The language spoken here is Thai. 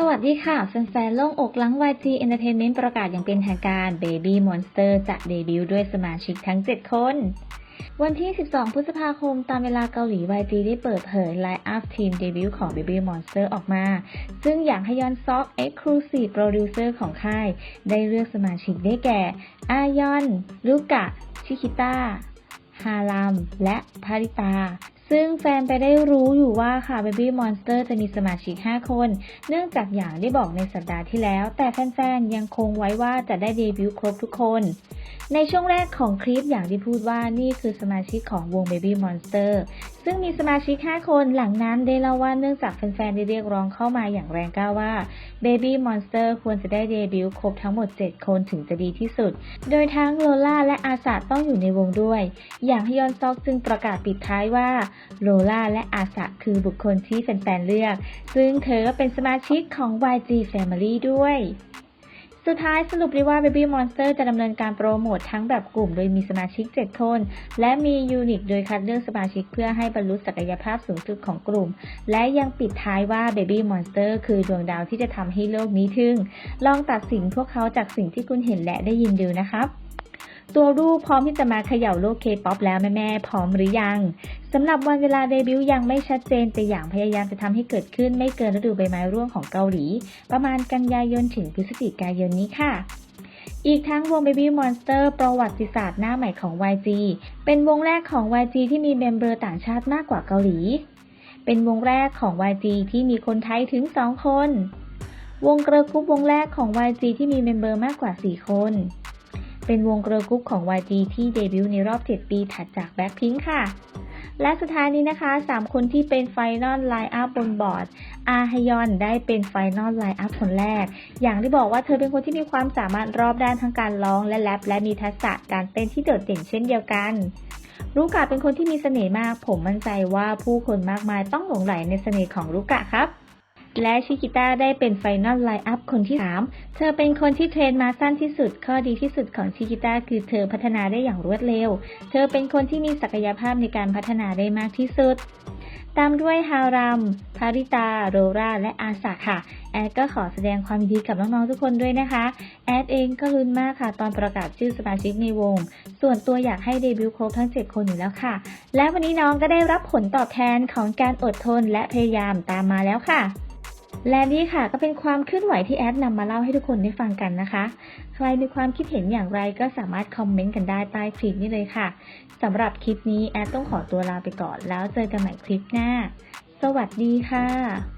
สวัสดีค่ะ แฟนๆโล่งอกหลัง YG Entertainment ประกาศอย่างเป็นทางการ Baby Monster จะเดบิวต์ด้วยสมาชิกทั้ง 7 คน วันที่ 12 พฤษภาคมตามเวลาเกาหลี YG ได้เปิดเผยไลน์อัพทีมเดบิวต์ของ Baby Monster ออกมา ซึ่งอย่างฮยอนซอก Exclusive Producer ของค่าย ได้เลือกสมาชิกได้แก่ อายอน ลูกะ ชิคิต้าฮาลัม และพาริตา ซึ่งแฟนไปได้รู้อยู่ว่าค่ะ Baby Monster จะมีสมาชิก 5 คน เนื่องจากอย่างได้บอกในสัปดาห์ที่แล้ว แต่แฟนๆ ยังคงไว้ว่าจะได้เดบิวต์ครบทุกคน ในช่วงแรกของคลิปอย่างที่พูดว่านี่คือสมาชิกของวง Baby Monster ซึ่งมีสมาชิก 5 คนหลังนั้นได้เล่าว่าเนื่องจากแฟนๆ ได้เรียกร้องเข้ามาอย่างแรงกล้าว่า Baby Monster ควรจะได้เดบิวต์ครบทั้งหมด 7 คนถึงจะดีที่สุด โดยทั้งโลล่าและอาสาต้องอยู่ในวงด้วย อย่างฮยอนซอกจึงประกาศปิดท้ายว่าโลล่าและอาสาคือบุคคลที่แฟนๆ เลือก ซึ่งเธอก็เป็นสมาชิกของ YG Family ด้วย สุดท้ายสรุปได้ว่า Baby Monster จะดำเนินการโปรโมททั้งแบบกลุ่มโดยมีสมาชิก 7 คน และมียูนิตโดยคัดเลือกสมาชิกเพื่อให้บรรลุศักยภาพสูงสุดของกลุ่ม และยังปิดท้ายว่า Baby Monster คือดวงดาวที่จะทำให้โลกนี้ทึ่ง ลองตัดสินพวกเขาจากสิ่งที่คุณเห็นและได้ยินดูนะครับ ตัวรูปพร้อมที่จะมาเขย่าโลกเคป๊อปแล้วแม่ๆพร้อมหรือยังสำหรับวันเวลาเดบิวต์ยังไม่ชัดเจน แต่อย่างพยายามจะทำให้เกิดขึ้นไม่เกินฤดูใบไม้ร่วงของเกาหลี ประมาณกันยายนถึงพฤศจิกายนนี้ค่ะอีกทั้งวง Baby Monster ประวัติศาสตร์หน้าใหม่ของ YG เป็นวงแรกของ YG ที่มีเมมเบอร์ต่างชาติมากกว่าเกาหลี เป็นวงแรกของ YG ที่มีคนไทยถึง 2 คน วงเกร์ลกรุ๊ปวงแรกของ YG ที่มีเมมเบอร์มากกว่า 4 คน เป็นวงเกิร์ลกรุ๊ปของ YG ที่เดบิวต์ในรอบ 7 ปีถัดจาก Blackpink ค่ะ และสุดท้ายนี้นะคะ 3 คนที่เป็นไฟนอลไลน์อัพบนบอร์ด อาฮยอนได้เป็นไฟนอลไลน์อัพคนแรก อย่างที่บอกว่าเธอเป็นคนที่มีความสามารถรอบด้านทั้งการร้องและแรปและมีทักษะการเต้นที่โดดเด่นเช่นเดียวกันรุกะเป็นคนที่มีเสน่ห์มาก ผมมั่นใจว่าผู้คนมากมายต้องหลงไหลในเสน่ห์ของรุกะครับ และชิกิต้าได้เป็นไฟนอลไลน์อัพคนที่ 3 เธอเป็นคนที่เทรนมาสั้นที่สุด ข้อดีที่สุดของชิกิต้าคือเธอพัฒนาได้อย่างรวดเร็ว เธอเป็นคนที่มีศักยภาพในการพัฒนาได้มากที่สุด ตามด้วยฮารัม พาริตา โรราและอาสาค่ะ แอดก็ขอแสดงความยินดีกับน้องๆทุกคนด้วยนะคะ แอดเองก็ลุ้นมากค่ะ ตอนประกาศชื่อสมาชิกในวง ส่วนตัวอยากให้เดบิวต์ครบทั้ง 7 คนอยู่แล้วค่ะ และวันนี้น้องก็ได้รับผลตอบแทนของการอดทนและพยายามตามมาแล้วค่ะ และนี่ค่ะก็เป็นความเคลื่อนไหวที่แอดนำมาเล่าให้ทุกคนได้ฟังกันนะคะ ใครมีความคิดเห็นอย่างไรก็สามารถคอมเมนต์กันได้ใต้คลิปนี้เลยค่ะสำหรับคลิปนี้แอดต้องขอตัวลาไปก่อนแล้วเจอกันใหม่คลิปหน้า สวัสดีค่ะ